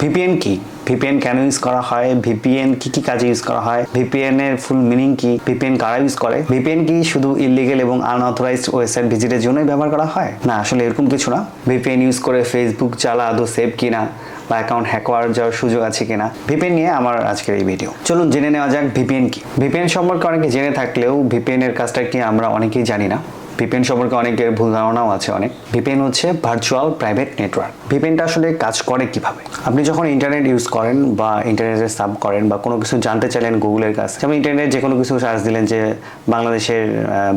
VPN কি VPN কেন use করা হয় ভিপিএন কি কি কাজে ইউজ করা হয় ভিপিএন এর ফুল মিনিং কি ভিপিএন কারা ইউজ করে ভিপিএন কি শুধু ইলিগেল এবং আনঅথরাইজড ওয়েবসাইট ভিজিটের জন্যই ব্যবহার করা হয় না আসলে এরকম কিছু না ভিপিএন ইউজ করে ফেসবুক চালা আদৌ সেভ কিনা বা অ্যাকাউন্ট হ্যাক করার যাওয়ার সুযোগ আছে কিনা ভিপিএন নিয়ে আমার আজকের এই ভিডিও চলুন জেনে নেওয়া যাক ভিপিএন কি ভিপিএন সম্পর্কে অনেকে জেনে থাকলেও ভিপিএন এর কাজটা কি আমরা অনেকেই জানি না ভিপিএন সম্পর্কে অনেকের ভুল ধারণাও আছে অনেক। ভিপিএন হচ্ছে ভার্চুয়াল প্রাইভেট নেটওয়ার্ক ভিপিএনটা আসলে কাজ করে কীভাবে? আপনি যখন ইন্টারনেট ইউজ করেন বা ইন্টারনেটে সাব করেন বা কোনো কিছু জানতে চাইলেন গুগলের কাছে যেমন ইন্টারনেটে যে কোনো কিছু সার্চ দিলেন যে বাংলাদেশের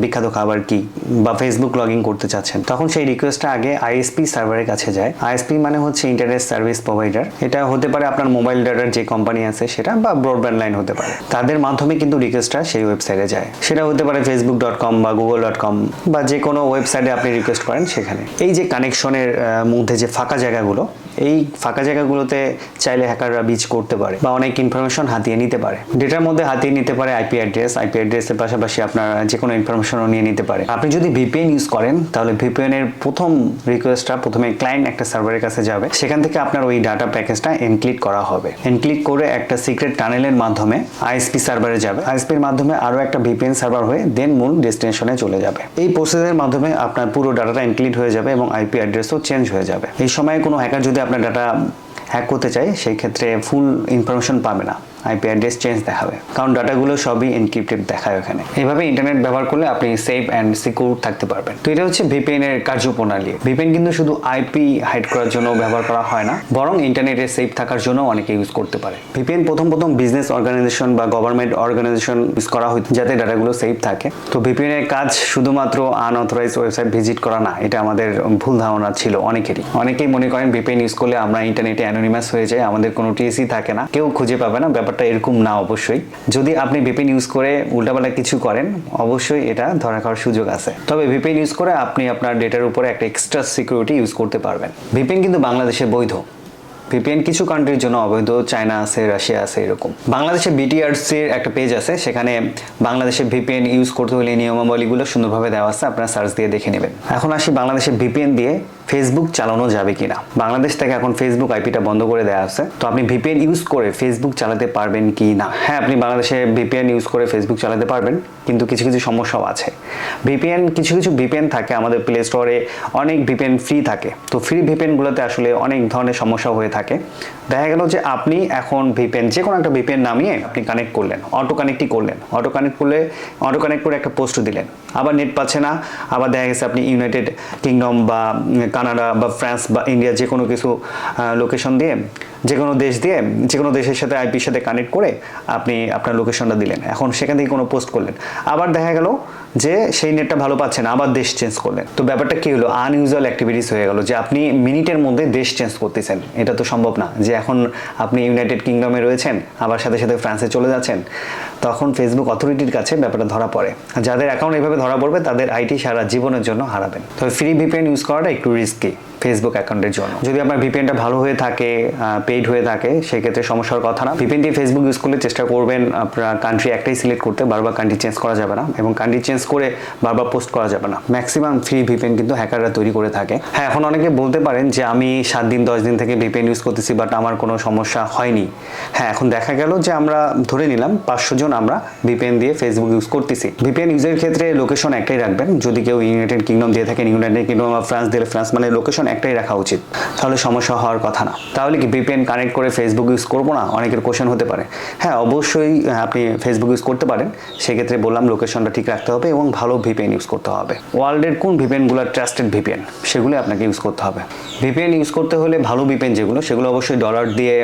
বিখ্যাত খাবার কি বা ফেসবুক লগ ইন করতে চাচ্ছেন, তখন সেই রিকোয়েস্টটা আগে আইএসপি সার্ভারের কাছে যায়। আইএসপি মানে হচ্ছে ইন্টারনেট সার্ভিস প্রোভাইডার এটা হতে পারে আপনার মোবাইল ডাটার যে কোম্পানি আছে সেটা বা ব্রডব্যান্ড লাইন হতে পারে। তাদের মাধ্যমে কিন্তু রিকোয়েস্টটা সেই ওয়েবসাইটে যায়। সেটা হতে পারে ফেসবুক ডট কম বা গুগল ডট কম বা যে কোনো ওয়েবসাইটে আপনি রিকোয়েস্ট করেন সেখানে। এই যে কানেকশনের মধ্যে যে ফাঁকা জায়গাগুলো, এই ফাঁকা জায়গাগুলোতে চাইলে হ্যাকাররা বিচ করতে পারে বা অনেক ইনফরমেশন হাতিয়ে নিতে পারে। ডেটার মধ্যে হাতিয়ে নিতে পারে আইপি অ্যাড্রেস আইপি অ্যাড্রেসের পাশাপাশি আপনার যে কোনো ইনফরমেশনও নিয়ে নিতে পারে। আপনি যদি ভিপিএন ইউজ করেন, তাহলে ভিপিএন এর প্রথম রিকোয়েস্টটা প্রথমে ক্লায়েন্ট একটা সার্ভারের কাছে যাবে। সেখান থেকে আপনার ওই ডাটা প্যাকেজটা এনক্লিক করা হবে। এনক্লিক করে একটা সিক্রেট টানেলের মাধ্যমে আইএসপি সার্ভারে যাবে। আইএসপির মাধ্যমে আরও একটা ভিপিএন সার্ভার হয়ে দেন মূল ডেস্টিনেশনে চলে যাবে। এই প্রসেসের মাধ্যমে আপনার পুরো ডাটাটা ইনক্লিড হয়ে যাবে এবং আইপি অ্যাড্রেসও চেঞ্জ হয়ে যাবে। এই সময় কোনো হ্যাকার যদি আপনার ডাটা হ্যাক করতে চায়, সেই ক্ষেত্রে ফুল ইনফরমেশন পাবে না। আইপি অ্যাড্রেস চেঞ্জ দেখাবে। কারণ ডাটাগুলো সবই এনক্রিপ্টেড দেখায় ওখানে। এইভাবে ইন্টারনেট ব্যবহার করলে আপনি সেফ অ্যান্ড সিকিউর থাকতে পারবেন। তো এটা হচ্ছে ভিপিএন এর কার্যপ্রণালী। ভিপিএন কিন্তু শুধু আইপি হাইড করার জন্য ব্যবহার করা হয় না, বরং ইন্টারনেটে সেফ থাকার জন্য অনেকে ইউজ করতে পারে। ভিপিএন প্রথম প্রথম বিজনেস অর্গানাইজেশন বা গভর্নমেন্ট অর্গানাইজেশন ইউজ করা হয় যাতে ডাটাগুলো সেফ থাকে। তো ভিপিএন এর কাজ শুধুমাত্র আনঅথরাইজ ওয়েবসাইট ভিজিট করা না, এটা আমাদের ভুল ধারণা ছিল অনেকেরই। অনেকেই মনে করেন ভিপিএন ইউজ করলে আমরা ইন্টারনেটে অ্যানোনিমাস হয়ে যাই, আমাদের কোনো টিএসি থাকে না, কেউ খুঁজে পাবে না ব্যাপারটা এরকম না অবশ্যই। যদি আপনি ভিপিএন ইউজ করে উল্টাপাল্টা কিছু করেন, অবশ্যই এটা ধরা খাওয়ার সুযোগ আছে। তবে ভিপিএন ইউজ করে আপনি আপনার ডেটার উপরে একটা এক্সট্রা সিকিউরিটি ইউজ করতে পারবেন। ভিপিএন কিন্তু বাংলাদেশে বৈধ। ভিপিএন কিছু কান্ট্রির জন্য অবৈধ। চায়না আছে, রাশিয়া আছে, এরকম। বাংলাদেশে বিটিআরসির একটা পেজ আছে, সেখানে বাংলাদেশে ভিপিএন ইউজ করতে হলে নিয়মাবলীগুলো সুন্দরভাবে দেওয়া আছে। আপনারা সার্চ দিয়ে দেখে নেবেন। এখন আসি বাংলাদেশে ভিপিএন দিয়ে ফেসবুক চালানো যাবে কিনা? বাংলাদেশ থেকে এখন ফেসবুক আইপিটা বন্ধ করে দেওয়া আছে। তো আপনি ভিপিএন ইউজ করে ফেসবুক চালাতে পারবেন কি না? হ্যাঁ আপনি বাংলাদেশে ভিপিএন ইউজ করে ফেসবুক চালাতে পারবেন, কিন্তু কিছু কিছু সমস্যাও আছে। ভিপিএন কিছু কিছু ভিপিএন থাকে আমাদের প্লে স্টোরে অনেক ভিপিএন ফ্রি থাকে। তো ফ্রি ভিপিএনগুলোতে আসলে অনেক ধরনের সমস্যা হয়ে থাকে। দেখা গেল যে আপনি এখন ভিপিএন যে কোনো একটা ভিপিএন নামিয়ে আপনি কানেক্ট করলেন অটো কানেক্টই করলেন। অটো কানেক্ট করলে অটো কানেক্ট করে একটা পোস্ট দিলেন। আবার নেট পাচ্ছে না, আবার দেখা গেছে আপনি ইউনাইটেড কিংডম বা কানাডা বা ফ্রান্স বা ইন্ডিয়া যে কোনো কিছু লোকেশন দিয়ে, যে কোনো দেশ দিয়ে, যে কোনো দেশের সাথে আইপির সাথে কানেক্ট করে আপনি আপনার লোকেশনটা দিলেন। এখন সেখান থেকে কোনো পোস্ট করলেন। আবার দেখা গেল যে সেই নেটটা ভালো পাচ্ছে না আবার দেশ চেঞ্জ করলেন। তো ব্যাপারটা কি হলো? আনইউজুয়াল অ্যাক্টিভিটিস হয়ে গেল যে আপনি মিনিটের মধ্যে দেশ চেঞ্জ করতেছেন। এটা তো সম্ভব না যে এখন আপনি ইউনাইটেড কিংডমে রয়েছেন, আবার সাথে সাথে ফ্রান্সে চলে যাচ্ছেন। তখন ফেসবুক অথরিটির কাছে ব্যাপারটা ধরা পড়ে। যাদের অ্যাকাউন্ট এভাবে ধরা পড়বে, তাদের আইটি সারা জীবনের জন্য হারাবেন। তবে ফ্রি ভিপিএন ইউজ করাটা একটু রিস্কি ফেসবুক অ্যাকাউন্টের জন্য। যদি আপনার ভিপিএনটা ভালো হয়ে থাকে পেইড হয়ে থাকে, সেক্ষেত্রে সমস্যার কথা না। ভিপিএন দিয়ে ফেসবুক ইউজ করলে চেষ্টা করবেন আপনার কান্ট্রি একটাই সিলেক্ট করতে, বারবার কান্ট্রি চেঞ্জ করা যাবে না। এবং কান্ট্রি চেঞ্জ করে বারবার পোস্ট করা যাবে না। ম্যাক্সিমাম ফ্রি ভিপিএন কিন্তু হ্যাকাররা তৈরি করে থাকে। হ্যাঁ এখন অনেকে বলতে পারেন যে, আমি সাত দিন, দশ দিন থেকে ভিপিএন ইউজ করতেছি বাট আমার কোনো সমস্যা হয়নি। হ্যাঁ এখন দেখা গেল যে আমরা ধরে নিলাম পাঁচশো জন আমরা ভিপিএন দিয়ে ফেসবুক ইউজ করতেছি। ভিপিএন ইউজের ক্ষেত্রে লোকেশন একটাই রাখবেন। যদি কেউ ইউনাইটেড কিংডম দিয়ে থাকেন ইউনাইটেড কিংডম বা ফ্রান্স দিলে ফ্রান্স মানে লোকেশন একটাই রাখা উচিত। তাহলে সমস্যা হওয়ার কথা না। তাহলে কি ভিপিএন কানেক্ট করে ফেসবুক ইউজ করব না? অনেকের কোশ্চেন হতে পারে। হ্যাঁ অবশ্যই আপনি ফেসবুক ইউজ করতে পারেন। সেক্ষেত্রে বললাম লোকেশনটা ঠিক রাখতে হবে এবং ভালো ভিপিএন ইউজ করতে হবে। ওয়ার্ল্ডের কোন ভিপিএনগুলো ট্রাস্টেড ভিপিএন সেগুলো আপনাকে ইউজ করতে হবে। ভিপিএন ইউজ করতে হলে ভালো ভিপিএন যেগুলো, সেগুলো অবশ্যই ডলার দিয়ে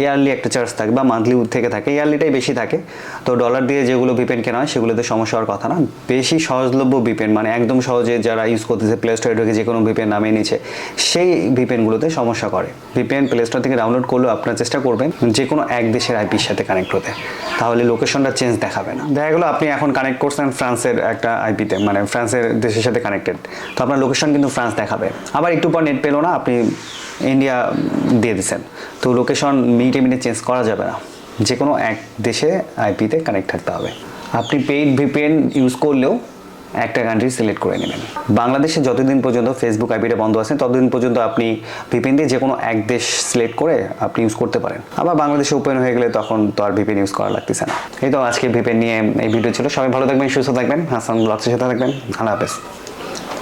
ইয়ারলি একটা চার্জ থাকে বা মান্থলি থেকে থাকে ইয়ারলিটাই বেশি থাকে। তো ডলার দিয়ে যেগুলো ভিপেন কেনা হয়, সেগুলোতে সমস্যা হওয়ার কথা না। বেশি সহজলভ্য ভিপেন মানে একদম সহজে যারা ইউজ করতেছে প্লে স্টোরে ঢুকে যে কোনো ভিপেন নামিয়ে নিচ্ছে সেই ভিপেনগুলোতে সমস্যা করে। ভিপেন প্লে স্টোর থেকে ডাউনলোড করলেও আপনারা চেষ্টা করবেন যে কোনো এক দেশের আইপির সাথে কানেক্ট হতে। তাহলে লোকেশনটা চেঞ্জ দেখাবে না। দেখা গেলো আপনি এখন কানেক্ট করছেন ফ্রান্সের একটা আইপিতে মানে ফ্রান্সের দেশের সাথে কানেক্টেড তো আপনার লোকেশন কিন্তু ফ্রান্স দেখাবে। আবার একটু পর নেট পেল না, আপনি ইন্ডিয়া দিয়ে দিচ্ছেন তো লোকেশন মিনিটে মিনিটে চেঞ্জ করা যাবে না। যে কোনো এক দেশে আইপিতে কানেক্ট থাকতে হবে। আপনি পেইড ভিপিএন ইউজ করলেও একটা কান্ট্রি সিলেক্ট করে নেবেন। বাংলাদেশে যতদিন পর্যন্ত ফেসবুক আইপিটা বন্ধ আছে, ততদিন পর্যন্ত আপনি ভিপিএন দিয়ে যে কোনো এক দেশ সিলেক্ট করে আপনি ইউজ করতে পারেন। আবার বাংলাদেশে ওপেন হয়ে গেলে তখন তো আর ভিপিএন ইউজ করা লাগতেছে না। এই তো আজকে ভিপিএন নিয়ে এই ভিডিও ছিল। সবাই ভালো থাকবেন, সুস্থ থাকবেন। হাসান ব্লগসের সাথে থাকবেন। আল্লাহ হাফেজ।